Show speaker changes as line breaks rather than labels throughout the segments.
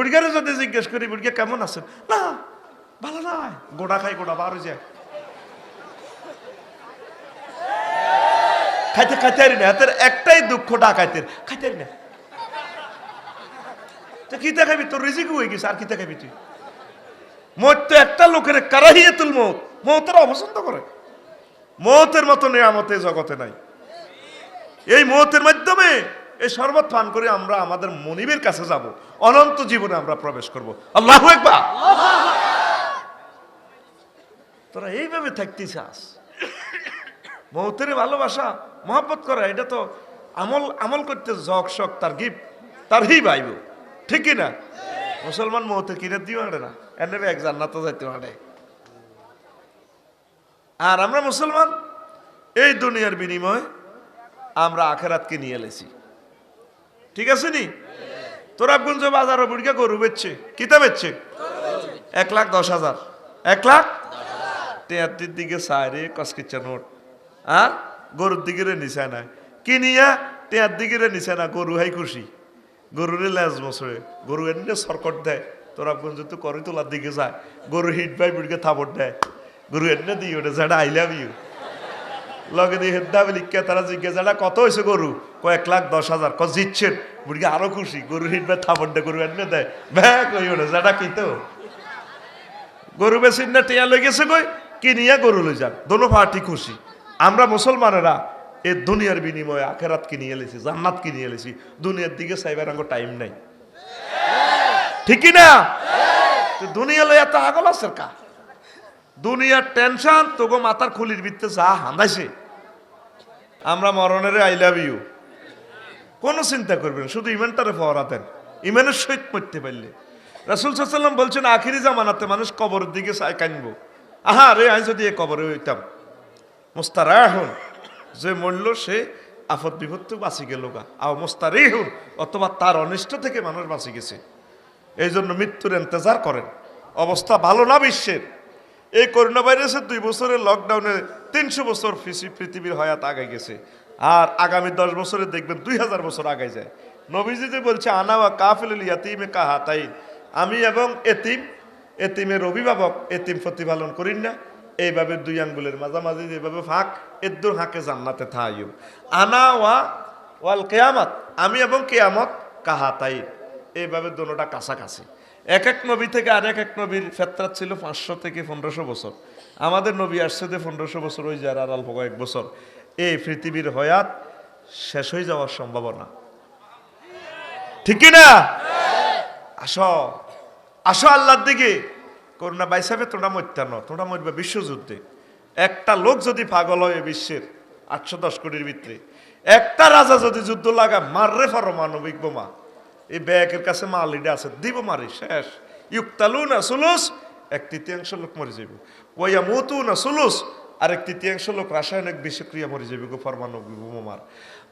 বুড়িগারে যদি জিজ্ঞেস করি বুড়িয়া কেমন আছেন? না, ভালো নয় গোড়া খাই, গোড়া, বার যায় খাইতে খাইতে না, হাতের একটাই দুঃখ ডাকাইতের খাইতে না। তো কিতা খাবি তোর রিজিক হয়ে গেছে, আর কিতা খাবি তুই? মত তো একটা লোকের কারাহিয়ে তুল মত মতের অপছন্দ করে। মতের মতো নেয়ামতে জগতে নাই। এই মতের মাধ্যমে এই শরবত পান করে আমরা আমাদের মনিবের কাছে যাব। অনন্ত জীবনে আমরা প্রবেশ করব। আল্লাহ একবার তোরা এইভাবে থাকতে চাস মৌতের ভালোবাসা, মহাব্বত করা, এটা তো আমল আমল করতে জক শক তার গিফট তার হি বাইব ঠিক না মুসলমান মৌতে কিনে দিও আড়ে না এনে এক জান্নাত যাইতে পারে আর আমরা মুসলমান, এই দুনিয়ার বিনিময়ে আমরা আখেরাতকে নিয়ে এলেছি। ঠিক আছে নি? তোরাবগঞ্জ বাজারও বুড়িকে গরু বেচছে। কিতা বেচছে? এক লাখ দশ হাজার। এক লাখ? টেয়ারটির দিকে সাইরে কসকিচ্ছা নোট। আর গরুর দিকে রে নিচে না কিনিয়া টেয়ার দিকে রে নিচে না গরু হাই খুশি। গরুরে লেজ মশরে গরু এনে সরকট দেয়। তোরাবগঞ্জ তো করে তোলার দিকে যায়। গরু হিট বাই বুড়িকে থাপড় দেয়। গরু এনে দিয়ে ওটা যারা আই লাভ ইউ লগে দিয়ে হেদ্দা লিখকে তারা জিজ্ঞেস, এটা কত হয়েছে গরু? কয়েক লাখ দশ হাজার। ক জিতছেন। বুড়িকে আরও খুশি গরু হিট বাই থাপড় দেয় গরু এনে দেয়। ব্যাগ ওই ওটা যেটা কি তো? গরু বেশি না, টিয়া লই গেছে কই কিনিয়া গরু লই যান? দোনো পার্টি খুশি। আমরা মুসলমানেরা এই দুনিয়ার বিনিময়ে আখেরাত কিনিয়ে এলেছি জান্নাত কিনিয়ে এলেছি দুনিয়ার দিকে সাইবার আঙ্গ টাইম নাই। ঠিকই না দুনিয়া লই এত আগল আছে কা? দুনিয়ার টেনশন, তোগো মাথার খুলির ভিত্তে যা হান্দাইছে। আমরা মরণের আই লাভ ইউ কোনো চিন্তা করবেন শুধু ইমানটারে ফহরা দেন ইমানের সহিত পড়তে পারলে। রাসুল সাল্লাম বলছেন, আখিরি জামানাতে মানুষ কবরের দিকে কানব। আহা, রে, আমি যদি এ কবরে হইতাম। মোস্তারা এখন যে মরল, সে আফত বিপদ তো বাঁচি গেল গা। আর মোস্তারি হন অথবা তার অনিষ্ট থেকে মানুষ বাঁচি গেছে। এই জন্য মৃত্যুর এন্তেজার করেন। অবস্থা ভালো না বিশ্বের। এই করোনা ভাইরাসের দুই বছরের লকডাউনে তিনশো বছর পৃথিবীর হয়াত আগে গেছে। আর আগামী দশ বছরে দেখবেন দুই হাজার বছর আগে যায়। নবীজি যে বলছে আনাওয়া কাফিল ইয়াতিমে কাহা তাই আমি এবং এতিম, এতিমের অভিভাবক, এতিম প্রতিপালন করি না। এইভাবে দুই আঙ্গুলের মাঝামাঝি যেভাবে ফাঁক, এদ্দুর হাঁকে জান্নাতে থাইও আনা ওয়া ওয়াল কেয়ামত, আমি এবং কেয়ামত কাহা তাই এইভাবে দোনোটা কাছাকাছি। এক এক নবী থেকে আর এক এক নবীর ফেতরাত ছিল পাঁচশো থেকে পনেরোশো বছর। আমাদের নবী আসছে যে পনেরোশো বছর ওই যার আর অল্প কয়েক বছর। এই পৃথিবীর হয়াত শেষ হয়ে যাওয়ার সম্ভাবনা। ঠিক না? আসো আসো আল্লাহর দিকে। করোনা বাইসাবে তোমরা মরতে ন, তোমরা মরবে বিশ্বযুদ্ধে। একটা লোক যদি পাগল হয় বিশ্বের আটশো দশ কোটির ভিতরে, একটা রাজা যদি যুদ্ধ লাগা মাররে পারমাণবিক বোমা। এই ব্যাগের কাছে মালিডা আছে, দিব মারি, শেষ। ইউক্তালু না সুলুস, এক তৃতীয়াংশ লোক মরে যাবে ওয়া মতু না সুলুস আর এক তৃতীয়াংশ লোক রাসায়নিক বিষক্রিয়া মরে যাবে গো বোমার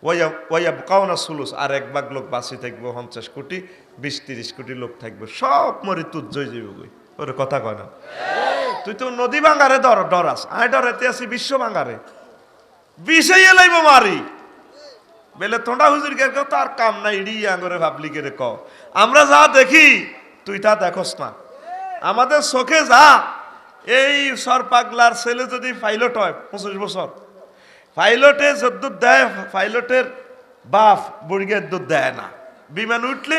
ওয়া ওয়া কাউনা সুলুস আর এক ভাগ লোক বাঁচি থাকবে, পঞ্চাশ কোটি, বিশ তিরিশ কোটি লোক থাকবে, সব মরে হয়ে যাবে গই ওরে কথা কয় না। তুই তো নদী ভাঙারে ডর ডরাস। আয় ডরাতে আছি বিশ্ব ভাঙারে। বিষে এলাইব মারি। বেলে তোঁডা হুজুর কে তো আর কাম নাই, ইডি আঙ্গরে ভাবলি কে আমরা যা দেখি, তুই তা দেখোস না। আমাদের চোখে যা, এই সর পাগলার ছেলে যদি পাইলট হয়, পঁচিশ বছর। পাইলটে যদ্দুর দেয়, পাইলটের বাপ বুড়িগের দুধ দেয় না। বিমান উঠলে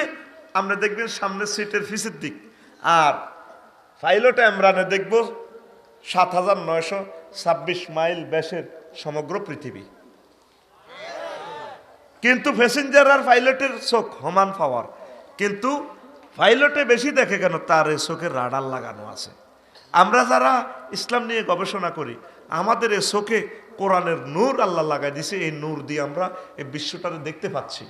আমরা দেখবেন সামনের সিটের ফিসের দিক। আর পাইলটে আমরানে দেখব সাত হাজার নয়শো ছাব্বিশ মাইল ব্যাসের সমগ্র পৃথিবী। কিন্তু প্যাসেঞ্জার আর পাইলটের চোখ সমান পাওয়ার কিন্তু পাইলটে বেশি দেখে কেন? তার এই চোখের রাডার লাগানো আছে। আমরা যারা ইসলাম নিয়ে গবেষণা করি আমাদের এই চোখে কোরআনের নূর আল্লাহ লাগাই দিছে। এই নূর দিয়ে আমরা এই বিশ্বটাকে দেখতে পাচ্ছি।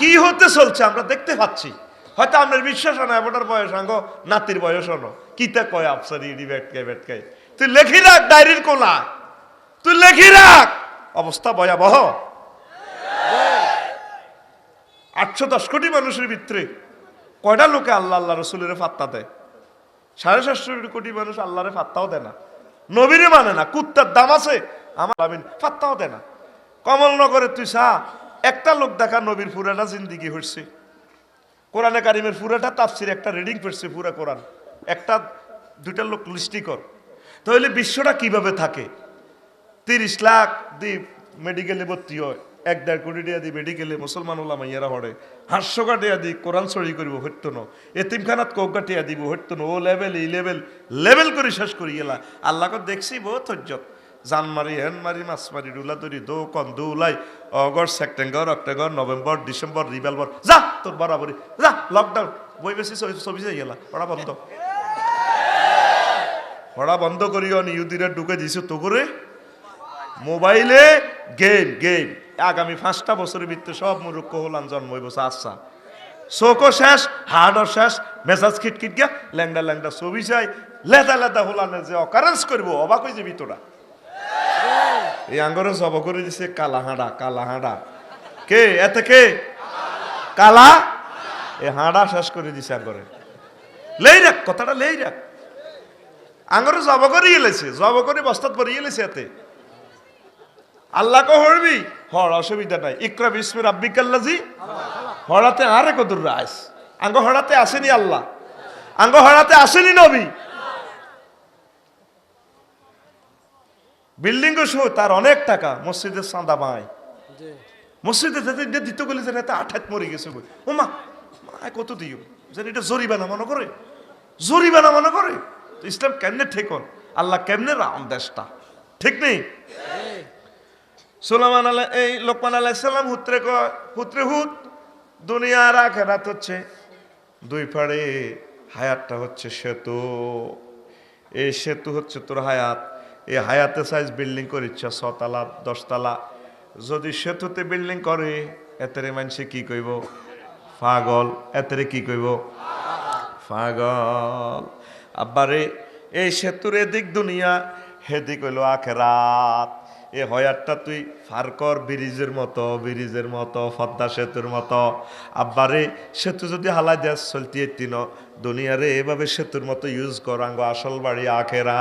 কি হতে চলছে? আমরা দেখতে পাচ্ছি। হয়তো আপনার বিশ্বাস হয় না এবার বয়স আঙ্গ নাতির বয়স হনো কিতা কয় আফসারি ইডি বেটকায় বেটকায় তুই লেখি রাখ ডায়েরির কোলা তুই লেখি রাখ। অবস্থা ভয়াবহ। আটশো দশ কোটি মানুষের ভিতরে কয়টা লোকে আল্লাহ আল্লাহ রসুলের ফাত্তা দেয়? সাড়ে সাতশো কোটি মানুষ আল্লাহরে ফাত্তাও দেয় না। নবীরে মানে না, কুত্তার দাম আছে, আমার আমিন, ফাত্তাও দেয় না। কমলনগরে তুই সা একটা লোক দেখা নবীর পুরানা জিন্দিগি হচ্ছে কোরআনে কারিমের পুরাটা তাপসির একটা রিডিং পড়ছে পুরা কোরআন। একটা, দুইটা লোক লিস্টি কর। তাহলে বিশ্বটা কীভাবে থাকে? তিরিশ লাখ দ্বীপ মেডিকেলে ভর্তি হয়। এক দেড় কোটি টাকা দি মেডিকেলে মুসলমান ওলা মাইয়ারা হরে হাস্যকা টিয়া দি কোরআন সরি করিব, হইতো ন। এতিমখানাত কৌকা টিয়া দিব, হইতো ও লেভেল ই লেভেল লেভেল করে শেষ করি গেলা আল্লাহকে দেখছি বহুত ধৈর্যত জান মারি, হেন মারি, মাছ মারি ডুলা তরি, দো কন, দু উলাই। August, September, October, November, December রিভেলবর যা, তোর বরাবরি যা লকডাউন বই বেশি যাই গেলা পড়া বন্ধ। পড়া বন্ধ করিও ইউদিরা ঢুকে দিছো তো করে মোবাইলে গেম গেম আগামী পাঁচটা বছরের ভিতরে সব মুরুক্ষ হলাম জন্মইব আচ্ছা। চোখও শেষ হাড়ও শেষ, মেজাজ খিটখিট গিয়া ল্যাংডা ল্যাংডা ছবি চাই, লেদা লেদা হলানে যে অকারেন্স করব, অবাক হয়ে যাবি তোরা। এই আঙ্গরে জব করে দিছে, কালা হাঁড়া কালা হাঁড়া। কে, এতে কে? কালা? এ হাঁড়া শেষ করে দিছে আঙ্গরে। লেই রাখ, কথাটা লেই রাখ। আঙ্গরে জব করে এলেছে জব করে বস্তাত পরে এলেছে এতে। আল্লাহকে হরবি? হর অসুবিধা নাই। ইকরা বিস্মের আব্বিকাল্লাজি হরাতে আরে কদুর রাস আঙ্গ হরাতে আসেনি আল্লাহ। আঙ্গ হরাতে আসেনি নবী। বিল্ডিং শো তার অনেক টাকা। মসজিদের চাঁদা পায়। মসজিদে যেতে এটা দিতে গেলে যেন এটা আঠাত মরে গেছে বই ও মা কত দিও? যেন এটা জরিবানা মনে করে। জরিবানা মনে করে। ইসলাম কেমনে ঠেকন? আল্লাহ কেমনে রাম দেশটা? ঠিক নেই? সুলামান আলাহ এই লোকমান আলাইসাল্লাম হুত্রে কয়? হুত্রে হুত দুনিয়ার আখেরাত হচ্ছে দুই পাড়ে, হায়াতটা হচ্ছে সেতু। এই সেতু হচ্ছে তোর হায়াত। এই হায়াতে সাইজ বিল্ডিং করিচ্ছ ছতলা দশতলা যদি সেতুতে বিল্ডিং করে, এতেরে মানুষে কি কইব? পাগল। এতেরে কি কইব? পাগল। আব্বারে, এই সেতুর এদিক দুনিয়া হেদিক কইল আখেরাত এ হয়ারটা তুই ফারকর ব্রিজের মতো ব্রিজের মতো ফদ্দা সেতুর মতো। আব্বারে, সেতু যদি হালাই দেয় চলতি তিন দুনিয়ারে এভাবে সেতুর মতো ইউজ কর, আঙ্গ আসল বাড়ি আখেরা